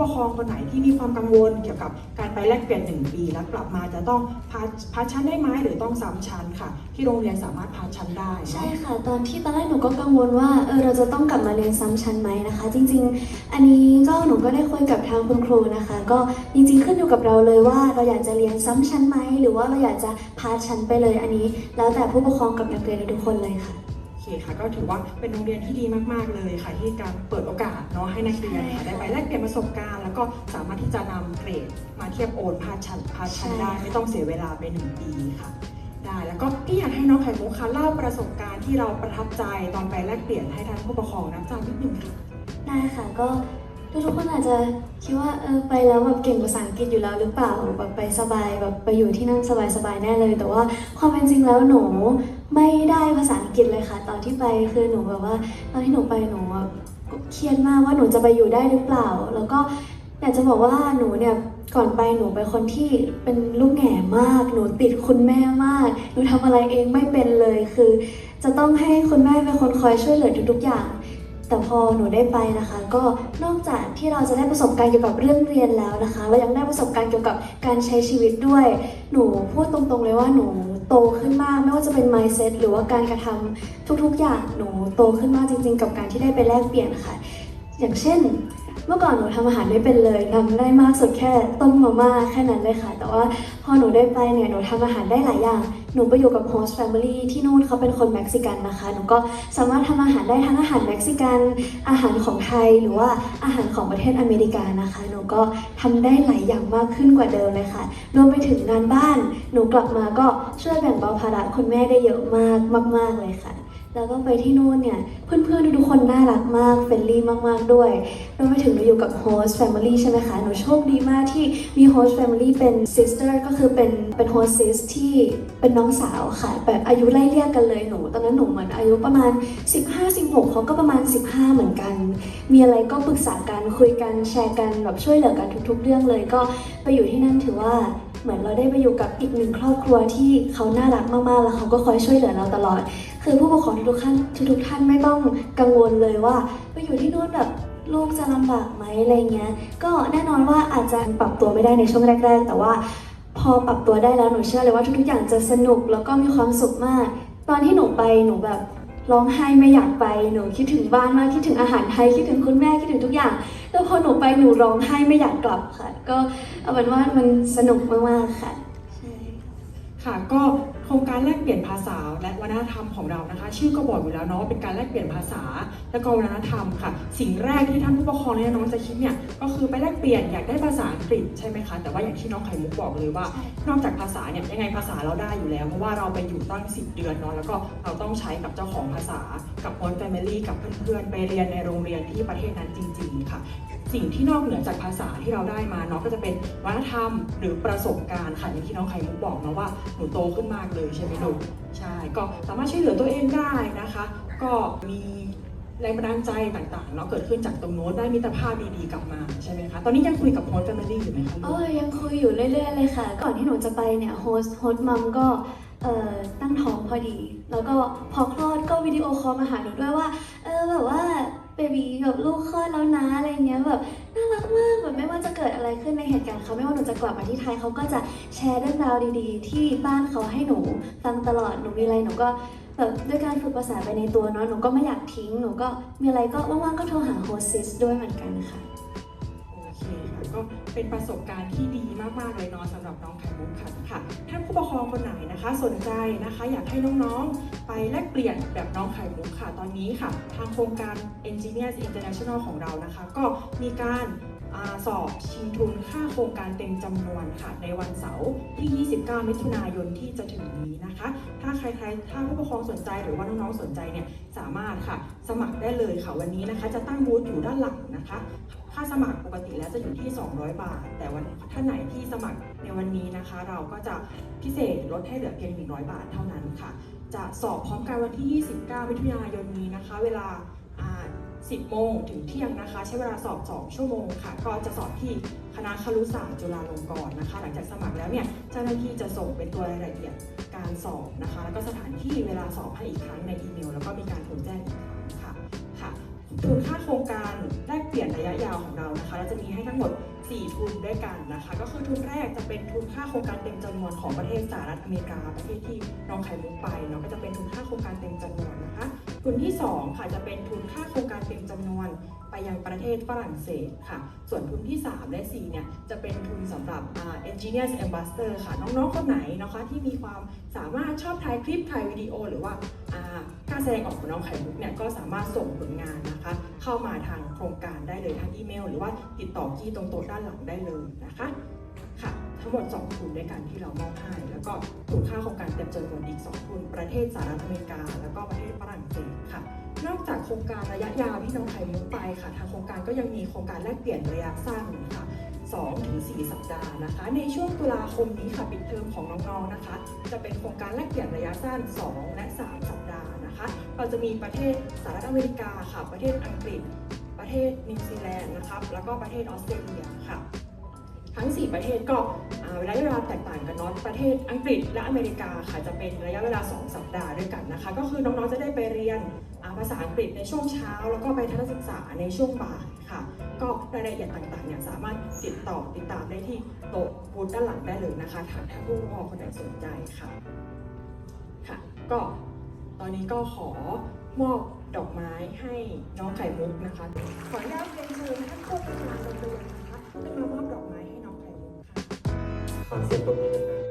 ปกครองคนไหนที่มีความกังวลเกี่ยวกับการไปแลกเปลี่ยน 1 ปี แล้วกลับมาจะต้องพาพาชั้นได้ไหมหรือต้องซ้ำชั้นค่ะ ที่โรงเรียนสามารถพาชั้นได้ใช่ค่ะ ตอนที่ตอนแรกหนูก็กังวลว่าเออเราจะต้องกลับมาเรียนซ้ำชั้นไหมนะคะ จริง ๆ อันนี้ก็หนูก็ได้คุยกับทางคุณครูนะคะ ก็จริงๆขึ้นอยู่กับเราเลยว่าเราอยากจะเรียนซ้ำชั้นไหมหรือว่าเราอยากจะพาชั้นไปเลยอันนี้ แล้วแต่ผู้ปกครองกับนักเรียนทุกคนเลยค่ะ คค่ะ ก็ถือว่าเป็นโรงเรียนที่ดีมาก ๆ เลยค่ะ ที่การเปิดโอกาสเนาะให้นักเรียนค่ะได้ไปแลกเปลี่ยนประสบการณ์ แล้วก็สามารถที่จะนำเกรดมาเทียบโอนพาชั้นพาชั้นได้ไม่ต้องเสียเวลาไปหนึ่งปีค่ะ ได้แล้วก็พี่อยากให้น้องไข่มุกค่ะเล่าประสบการณ์ที่เราประทับใจตอนไปแลกเปลี่ยนให้ท่านผู้ปกครองนับจำนิดนึงค่ะ ได้ค่ะก็ ทุกคนอาจจะคิดว่าเออไปแล้วแบบเก่งภาษาอังกฤษอยู่แล้วหรือเปล่าแบบไปสบายแบบไปอยู่ที่นั่นสบายๆแน่เลย แต่ว่าความเป็นจริงแล้วหนูไม่ได้ภาษาอังกฤษเลยค่ะ ตอนที่ไปคือหนูแบบว่า ตอนที่หนูไปหนูเครียดมากว่าหนูจะไปอยู่ได้หรือเปล่า แล้วก็อยากจะบอกว่าหนูเนี่ยก่อนไปหนูเป็นคนที่เป็นลูกแง่มาก หนูติดคุณแม่มาก หนูทำอะไรเองไม่เป็นเลยคือ จะต้องให้คุณแม่เป็นคนคอยช่วยเหลือทุกๆอย่าง แต่พอหนูได้ไปนะคะ ก็นอกจากที่เราจะได้ประสบการณ์เกี่ยวกับเรื่องเรียนแล้วนะคะ เรายังได้ประสบการณ์เกี่ยวกับการใช้ชีวิตด้วย หนูพูดตรงๆเลยว่าหนูโตขึ้นมากไม่ว่าจะเป็น mindset หรือว่าการกระทำทุกๆอย่างหนูโตขึ้นมากจริง ๆ กับการที่ได้ไปแลกเปลี่ยนค่ะ อย่างเช่น เมื่อก่อนหนูทำอาหารไม่เป็นเลยทำได้มากสุดแค่ต้มมาม่าแค่นั้นเลยค่ะ แต่ว่าพอหนูได้ไปเนี่ยหนูทำอาหารได้หลายอย่าง หนูไปอยู่กับโฮสต์แฟมิลี่ที่นู่นเขาเป็นคนเม็กซิกันนะคะ หนูก็สามารถทำอาหารได้ทั้งอาหารเม็กซิกัน อาหารของไทยหรือว่าอาหารของประเทศอเมริกานะคะ หนูก็ทำได้หลายอย่างมากขึ้นกว่าเดิมเลยค่ะ รวมไปถึงงานบ้าน หนูกลับมาก็ช่วยแบ่งเบาภาระคุณแม่ได้เยอะมากมาก ๆเลยค่ะ แล้วก็ไปที่นู่นเนี่ย เพื่อนๆทุกคนน่ารักมากเฟรนลี่มากๆด้วยรวมไปถึงหนูอยู่กับโฮสต์แฟมิลี่ใช่ไหมคะ หนูโชคดีมากที่มีโฮสต์แฟมิลี่เป็นซิสเตอร์ก็คือเป็นเป็นโฮสซิสที่เป็นน้องสาวค่ะ แบบอายุไล่เรียกกันเลยหนู ตอนนั้นหนูเหมือนอายุประมาณ 15-16เขาก็ประมาณ 15 เหมือนกัน มีอะไรก็ปรึกษากันคุยกันแชร์กันแบบช่วยเหลือกันทุก ๆ เรื่องเลย ก็ไปอยู่ที่นั่นถือว่า เหมือนเราได้ไปอยู่กับอีกหนึ่งครอบครัวที่เขาน่ารักมากๆ แล้วเขาก็คอยช่วยเหลือเราตลอด คือผู้ปกครองทุกท่านทุกท่านไม่ต้องกังวลเลยว่าไปอยู่ที่นู่นแบบลูกจะลำบากไหมอะไรเงี้ย ก็แน่นอนว่าอาจจะปรับตัวไม่ได้ในช่วงแรก ๆ แต่ว่าพอปรับตัวได้แล้วหนูเชื่อเลยว่าทุกๆอย่างจะสนุกแล้วก็มีความสุขมาก ตอนที่หนูไปหนูแบบ ร้องไห้ไม่อยากไปหนูคิดถึงบ้านมากคิดถึงอาหารไทยคิดถึงคุณแม่คิดถึงทุกอย่างแล้วพอหนูไปหนูร้องไห้ไม่อยากกลับค่ะ ก็เอาเป็นว่ามันสนุกมากๆค่ะใช่ค่ะก็โครงการแรกเปลี่ยนภาษาและวัฒนธรรมของเรานะคะ ชื่อก็บอกอยู่แล้วเนาะเป็นการแลกเปลี่ยนภาษาและก็วัฒนธรรมค่ะ สิ่งแรกที่ท่านผู้ปกครองและน้องจะคิดเนี่ยก็คือไปแลกเปลี่ยนอยากได้ภาษาอังกฤษใช่ไหมคะแต่ว่าอย่างที่น้องไข่มุกบอกเลยว่า นอกจากภาษาเนี่ยยังไงภาษาเราได้อยู่แล้วเพราะว่าเราไปอยู่ตั้ง 10 เดือนเนาะแล้วก็เราต้องใช้กับเจ้าของภาษากับโฮสต์แฟมิลี่กับเพื่อนๆไปเรียนในโรงเรียนที่ประเทศนั้นจริง ๆ ค่ะ สิ่งที่นอกเหนือจากภาษาที่เราได้มาเนาะก็จะเป็นวัฒนธรรมหรือประสบการณ์ค่ะอย่างที่น้องไข่มุกบอกเนาะว่าหนูโตขึ้นมากเลยใช่ไหมลูกใช่ก็สามารถช่วยเหลือตัวเองได้นะคะ ก็มีแรงบันดาลใจต่างๆเนาะเกิดขึ้นจากตรงโน้นได้มิตรภาพดีๆกลับมาใช่ไหมคะ ตอนนี้ยังคุยกับโฮสต์แฟมิลี่อยู่ไหมคะเออยังคุยอยู่เรื่อยๆเลยค่ะ ก่อนที่หนูจะไปเนี่ยโฮสต์โฮสต์มัมก็เอ่อตั้งท้องพอดี แล้วก็พอคลอดก็วิดีโอคอลมาหาหนูด้วยว่าเออแบบว่า บบีแบบลูกคลอดแล้วนะอะไรเงี้ยแบบน่ารักมากแบบไม่ว่าจะเกิดอะไรขึ้นในเหตุการณ์เขาไม่ว่าหนูจะกลับมาที่ไทยเขาก็จะแชร์เรื่องราวดีๆ ที่บ้านเขาให้หนูฟังตลอดหนูมีอะไรหนูก็แบบด้วยการฝึกภาษาไปในตัวเนาะหนูก็ไม่อยากทิ้งหนูก็มีอะไรก็ว่างๆก็โทรหาโฮสซิสด้วยเหมือนกันนะคค่ะ ก็เป็นประสบการณ์ที่ดีมากๆเลยเนาะสำหรับน้องไข่มุกค่ะค่ะ ท่านผู้ปกครองคนไหนนะคะ สนใจนะคะ อยากให้น้องๆ ไปแลกเปลี่ยนแบบน้องไข่มุกค่ะตอนนี้ค่ะ ทางโครงการ Engineers International ของเรานะคะ ก็มีการอสอบชิงทุนค่าโครงการเต็มจำนวนค่ะ ในวันเสาร์ที่ 29 มิถุนายนที่จะถึงนี้นะคะ ถ้าใครๆ ถ้าผู้ปกครองสนใจหรือว่าน้องๆ สนใจเนี่ย สามารถค่ะ สมัครได้เลยค่ะวันนี้นะคะ จะตั้งบูธอยู่ด้านหลังนะคะ ค่าสมัครปกติแล้วจะอยู่ที่200 บาท แต่วันท่านไหนที่สมัครในวันนี้นะคะ เราก็จะพิเศษลดให้เหลือเพียง 100 บาทเท่านั้นค่ะ จะสอบพร้อมกันวันที่ 29มิถุนายนนี้นะคะ เวลาอ่า10 โมงถึงเที่ยงนะคะ ใช้เวลาสอบ 2 ชั่วโมงค่ะ ก็จะสอบที่คณะครุศาสตร์จุฬาลงกรณ์นะคะ หลังจากสมัครแล้วเนี่ยเจ้าหน้าที่จะส่งเป็นตัวรายละเอียดการสอบนะคะ แล้วก็สถานที่เวลาสอบให้อีกครั้งในอีเมล แล้วก็มีการโทรแจ้งอีกครั้งค่ะค่ะทุนค่าโครงการแลกเปลี่ยนระยะยาวของเรานะคะเราจะมีให้ทั้งหมด 4 ทุนด้วยกันนะคะ ก็คือทุนแรกจะเป็นทุนค่าโครงการเต็มจำนวนของประเทศสหรัฐอเมริกาประเทศที่น้องไข่มุกไปเนาะก็จะเป็นทุนค่าโครงการเต็มจำนวนนะคะทุนที่2ค่ะจะเป็นทุนค่าโครงการเต็มจำนวนไปยังประเทศฝรั่งเศสค่ะ ส่วนทุนที่ 3 และ 4 เนี่ย จะเป็นทุนสำหรับ Engineers Ambassador ค่ะ น้องๆ คนไหนนะคะที่มีความสามารถชอบถ่ายคลิปถ่ายวิดีโอ หรือว่าอ่าการแสดงออกของน้องไข่มุกเนี่ย ก็สามารถส่งผลงานนะคะ เข้ามาทางโครงการได้เลยทางอีเมล หรือว่าติดต่อที่ตรงโต๊ะด้านหลังได้เลยนะคะค่ะทั้งหมด 2 ทุนด้วยกันที่เรามอบให้ แล้วก็ทุนค่าโครงการเต็มจำนวนอีก 2 ทุน ประเทศสหรัฐอเมริกา แล้วก็ประเทศฝรั่งเศสค่ะ นอกจากโครงการระยะยาวที่น้องไข่มุกไปค่ะ ทางโครงการก็ยังมีโครงการแลกเปลี่ยนระยะสั้นค่ะ2ถึง4สัปดาห์นะคะ ในช่วงตุลาคมนี้ค่ะปิดเทอมของน้องๆนะคะ จะเป็นโครงการแลกเปลี่ยนระยะสั้น 2 และ 3 เราจะมีประเทศสหรัฐอเมริกาค่ะ ประเทศอังกฤษ ประเทศนิวซีแลนด์นะครับ แล้วก็ประเทศออสเตรเลียค่ะ ทั้ง 4 ประเทศก็อ่าระยะเวลาแตกต่างกันเนาะประเทศอังกฤษและอเมริกาค่ะจะเป็นระยะเวลา 2 สัปดาห์ด้วยกันนะคะ ก็คือน้องๆจะได้ไปเรียนภาษาอังกฤษในช่วงเช้า แล้วก็ไปทัศนศึกษาในช่วงบ่ายค่ะ ก็รายละเอียดต่างๆเนี่ยสามารถติดต่อติดตามได้ที่โต๊ะบูธด้านหลังได้เลยนะคะถ้าถ้าผู้ปกครองคนไหนสนใจค่ะค่ะ ก็ ตอนนี้ก็ขอมอบดอกไม้ให้น้องไข่มุกนะคะ ขออนุญาตเรียนเชิญท่านผู้บริหารโรงเรียนนะคะขึ้นมามอบดอกไม้ให้น้องไข่มุกค่ะขอเสียงปรบมือดังๆ